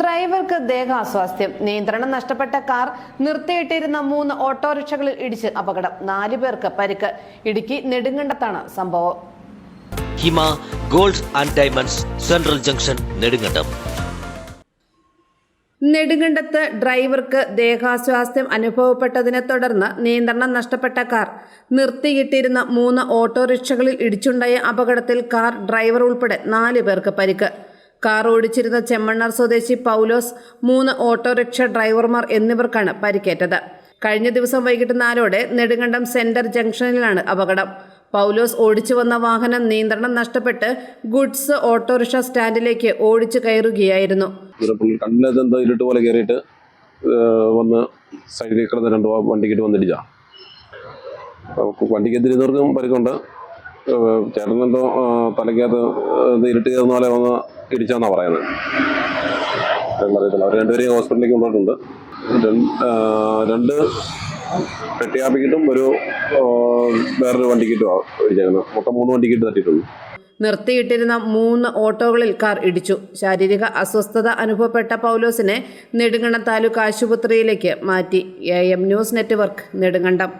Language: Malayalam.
ഡ്രൈവർക്ക് ദേഹാസ്വാസ്ഥ്യം. നിയന്ത്രണം നഷ്ടപ്പെട്ട കാർ നിർത്തിയിട്ടിരുന്ന മൂന്ന് ഓട്ടോറിക്ഷകളിൽ ഇടിച്ച് അപകടം. നാലു പേർക്ക് പരിക്ക്. ഇടുക്കി നെടുങ്കണ്ടത്താണ് സംഭവം. Hima gold and diamonds central junction Nedumkandam. നെടുങ്കണ്ടത്ത് ഡ്രൈവർക്ക് ദേഹാസ്വാസ്ഥ്യം അനുഭവപ്പെട്ടതിനെ തുടർന്ന് നിയന്ത്രണം നഷ്ടപ്പെട്ട കാർ നിർത്തിയിട്ടിരുന്ന മൂന്ന് ഓട്ടോറിക്ഷകളിൽ ഇടിച്ചുണ്ടായ അപകടത്തിൽ കാർ ഡ്രൈവർ ഉൾപ്പെടെ നാല് പേർക്ക് പരിക്ക്. കാർ ഓടിച്ചിരുന്ന ചെമ്മണ്ണാർ സ്വദേശി പൗലോസ് മൂന്ന് ഓട്ടോറിക്ഷ ഡ്രൈവർമാർ എന്നിവർക്കാണ് പരിക്കേറ്റത്. കഴിഞ്ഞ ദിവസം വൈകിട്ട് നാലോടെ നെടുങ്കണ്ടം സെന്റർ ജംഗ്ഷനിലാണ് അപകടം. പൗലോസ് ഓടിച്ചു വന്ന വാഹനം നിയന്ത്രണം നഷ്ടപ്പെട്ട് ഗുഡ്സ് ഓട്ടോറിക്ഷ സ്റ്റാൻഡിലേക്ക് ഓടിച്ചു കയറുകയായിരുന്നു. ഇരുട്ട് പോലെ വന്ന് സൈഡിൽ കിടന്ന് രണ്ട് വണ്ടിക്കിട്ട് വന്നിടിച്ചാ വണ്ടിക്ക് പരിക്കുണ്ട്. ചേട്ടനെന്തോ തലയ്ക്കകത്ത് ഇരുട്ട് കയറുന്ന പോലെ വന്ന് ഇടിച്ചാന്നാ പറയുന്നത്. അറിയത്തില്ല. അവർ രണ്ടുപേരെയും ഹോസ്പിറ്റലിലേക്ക് കൊണ്ടുപോയിട്ടുണ്ട് രണ്ട് പെട്ടിയാപ്പിക്കിട്ടും ഒരു വേറൊരു വണ്ടിക്കിട്ടും ഇടിച്ചേക്കുന്നത്. മൊത്തം മൂന്ന് വണ്ടിക്കിട്ട് തട്ടിയിട്ടുണ്ട് നിർത്തിയിട്ടിരുന്ന മൂന്ന് ഓട്ടോകളിൽ കാർ ഇടിച്ചു. ശാരീരിക അസ്വസ്ഥത അനുഭവപ്പെട്ട പൗലോസിനെ നെടുങ്കണ്ടം താലൂക്ക് ആശുപത്രിയിലേക്ക് മാറ്റി. A M news network Nedumkandam.